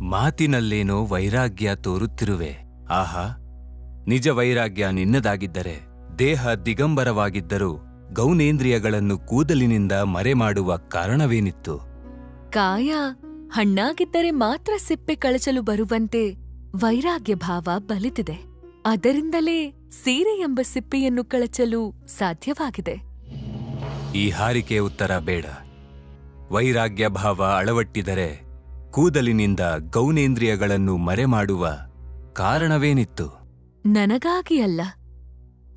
ಮಾತಿನಲ್ಲೇನೋ ವೈರಾಗ್ಯ ತೋರುತ್ತಿರುವೆ. ಆಹಾ ನಿಜ ವೈರಾಗ್ಯ ನಿನ್ನದಾಗಿದ್ದರೆ ದೇಹ ದಿಗಂಬರವಾಗಿದ್ದರೂ ಗೌನೇಂದ್ರಿಯಗಳನ್ನು ಕೂದಲಿನಿಂದ ಮರೆಮಾಡುವ ಕಾರಣವೇನಿತ್ತು? ಕಾಯ ಹಣ್ಣಾಗಿದ್ದರೆ ಮಾತ್ರ ಸಿಪ್ಪೆ ಕಳಚಲು ಬರುವಂತೆ ವೈರಾಗ್ಯ ಭಾವ ಬಲಿತಿದೆ. ಅದರಿಂದಲೇ ಸೀರೆ ಎಂಬ ಸಿಪ್ಪೆಯನ್ನು ಕಳಚಲು ಸಾಧ್ಯವಾಗಿದೆ. ಈ ಹಾರಿಕೆ ಉತ್ತರ ಬೇಡ. ವೈರಾಗ್ಯ ಭಾವ ಅಳವಟ್ಟಿದರೆ ಕೂದಲಿನಿಂದ ಗೌನೇಂದ್ರಿಯಗಳನ್ನು ಮರೆಮಾಡುವ ಕಾರಣವೇನಿತ್ತು? ನನಗಾಗಿ ಅಲ್ಲ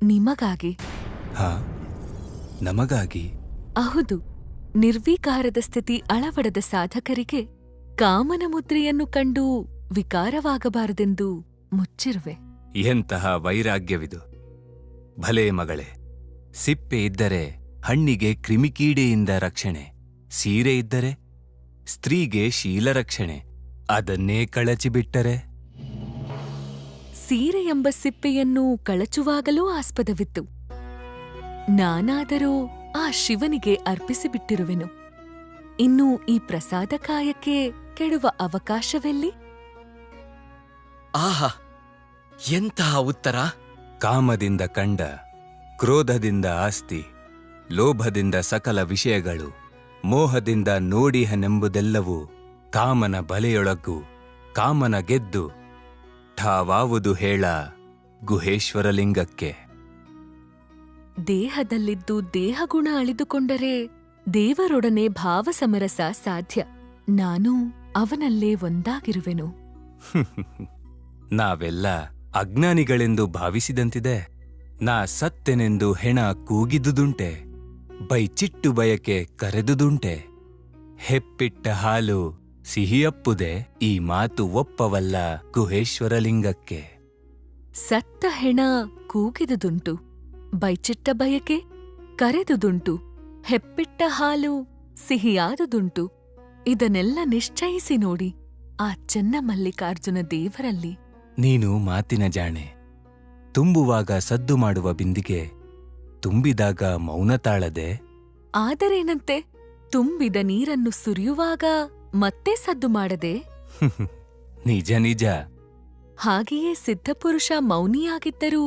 ನಿಮಗಾಗಿ. ಹಾ ನಮಗಾಗಿ. ಅಹುದು ನಿರ್ವಿಕಾರದ ಸ್ಥಿತಿ ಅಳವಡದ ಸಾಧಕರಿಗೆ ಕಾಮನ ಮುದ್ರೆಯನ್ನು ಕಂಡು ವಿಕಾರವಾಗಬಾರದೆಂದು ಮುಚ್ಚಿರುವೆ. ಎಂತಹ ವೈರಾಗ್ಯವಿದು. ಭಲೇ ಮಗಳೇ ಸಿಪ್ಪೆ ಇದ್ದರೆ ಹಣ್ಣಿಗೆ ಕ್ರಿಮಿಕೀಡೆಯಿಂದ ರಕ್ಷಣೆ ಸೀರೆ ಇದ್ದರೆ ಸ್ತ್ರೀಗೆ ಶೀಲರಕ್ಷಣೆ. ಅದನ್ನೇ ಕಳಚಿಬಿಟ್ಟರೆ ಸೀರೆ ಎಂಬ ಸಿಪ್ಪೆಯನ್ನು ಕಳಚುವಾಗಲೂ ಆಸ್ಪದವಿತ್ತು. ನಾನಾದರೂ ಆ ಶಿವನಿಗೆ ಅರ್ಪಿಸಿಬಿಟ್ಟಿರುವೆನು ಇನ್ನು ಈ ಪ್ರಸಾದ ಕಾಯಕ್ಕೆ ಕೆಡುವ ಅವಕಾಶವೆಲ್ಲಿ? ಆಹಾ! ಎಂತಹ ಉತ್ತರ? ಕಾಮದಿಂದ ಕಂಡ ಕ್ರೋಧದಿಂದ ಆಸ್ತಿ ಲೋಭದಿಂದ ಸಕಲ ವಿಷಯಗಳು. ಮೋಹದಿಂದ ನೋಡಿಹನೆಂಬುದೆಲ್ಲವೂ ಕಾಮನ ಬಲೆಯೊಳಗು ಕಾಮನ ಗೆದ್ದು. ಠಾವಾವುದು ಹೇಳ ಗುಹೇಶ್ವರಲಿಂಗಕ್ಕೆ. ದೇಹದಲ್ಲಿದ್ದು ದೇಹಗುಣ ಅಳಿದುಕೊಂಡರೆ ದೇವರೊಡನೆ ಭಾವಸಮರಸ ಸಾಧ್ಯ. ನಾನು ಅವನಲ್ಲೇ ಒಂದಾಗಿರುವೆನು. ನಾವೆಲ್ಲ ಅಜ್ಞಾನಿಗಳೆಂದು ಭಾವಿಸಿದಂತಿದೆ. ನಾ ಸತ್ತೆನೆಂದು ಹೆಣ ಕೂಗಿದುದುಂಟೆ. ಬೈಚಿಟ್ಟು ಬಯಕೆ ಕರೆದುದುಂಟೆ. ಹೆಪ್ಪಿಟ್ಟ ಹಾಲು ಸಿಹಿಯಪ್ಪುದೆ ಈ ಮಾತು ಒಪ್ಪವಲ್ಲ ಗುಹೇಶ್ವರಲಿಂಗಕ್ಕೆ. ಸತ್ತ ಹೆಣ ಕೂಗಿದುದುಂಟು. ಬೈಚಿಟ್ಟ ಬಯಕೆ ಕರೆದುದುಂಟು. ಹೆಪ್ಪಿಟ್ಟ ಹಾಲು ಸಿಹಿಯಾದುದುಂಟು. ಇದನ್ನೆಲ್ಲ ನಿಶ್ಚಯಿಸಿ ನೋಡಿ ಆ ಚೆನ್ನಮಲ್ಲಿಕಾರ್ಜುನ ದೇವರಲ್ಲಿ. ನೀನು ಮಾತಿನ ಜಾಣೆ. ತುಂಬುವಾಗ ಸದ್ದು ಮಾಡುವ ಬಿಂದಿಗೆ ತುಂಬಿದಾಗ ಮೌನ ತಾಳದೆ ಆದರೇನಂತೆ? ತುಂಬಿದ ನೀರನ್ನು ಸುರಿಯುವಾಗ ಮತ್ತೆ ಸದ್ದು ಮಾಡದೆ? ನಿಜ ನಿಜ. ಹಾಗೆಯೇ ಸಿದ್ಧಪುರುಷ ಮೌನಿಯಾಗಿದ್ದರೂ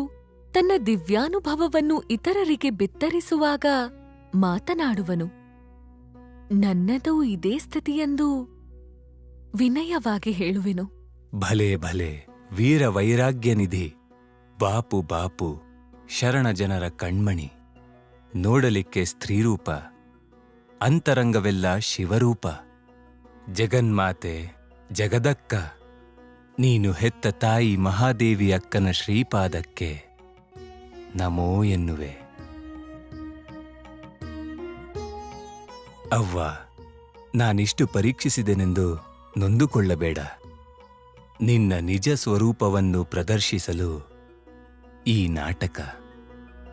ತನ್ನ ದಿವ್ಯಾನುಭವವನ್ನು ಇತರರಿಗೆ ಬಿತ್ತರಿಸುವಾಗ ಮಾತನಾಡುವನು ನನ್ನದು ಇದೇ ಸ್ಥಿತಿಯೆಂದು ವಿನಯವಾಗಿ ಹೇಳುವೆನು. ಭಲೇ ಭಲೆ ವೀರ ವೈರಾಗ್ಯ ನಿಧಿ ಬಾಪು ಬಾಪು ಶರಣ ಜನರ ಕಣ್ಮಣಿ, ನೋಡಲಿಕ್ಕೆ ಸ್ತ್ರೀರೂಪ, ಅಂತರಂಗವೆಲ್ಲ ಶಿವರೂಪ. ಜಗನ್ಮಾತೆ, ಜಗದಕ್ಕ, ನೀನು ಹೆತ್ತ ತಾಯಿ ಮಹಾದೇವಿ ಅಕ್ಕನ ಶ್ರೀಪಾದಕ್ಕೆ. ನಮೋ ಎನ್ನುವೆ. ಅವ್ವ, ನಾನಿಷ್ಟು ಪರೀಕ್ಷಿಸಿದೆನೆಂದು ನೊಂದುಕೊಳ್ಳಬೇಡ. ನಿನ್ನ ನಿಜ ಸ್ವರೂಪವನ್ನು ಪ್ರದರ್ಶಿಸಲು ಈ ನಾಟಕ.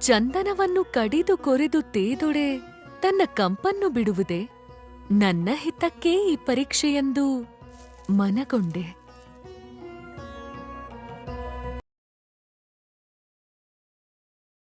ಚಂದನವನ್ನು ಕಡಿದು ಕೊರೆದು ತೇದೊಡೆ ತನ್ನ ಕಂಪನ್ನು ಬಿಡುವುದೇ ನನ್ನ ಹಿತಕ್ಕೇ ಈ ಪರೀಕ್ಷೆಯೆಂದು ಮನಗೊಂಡೆ.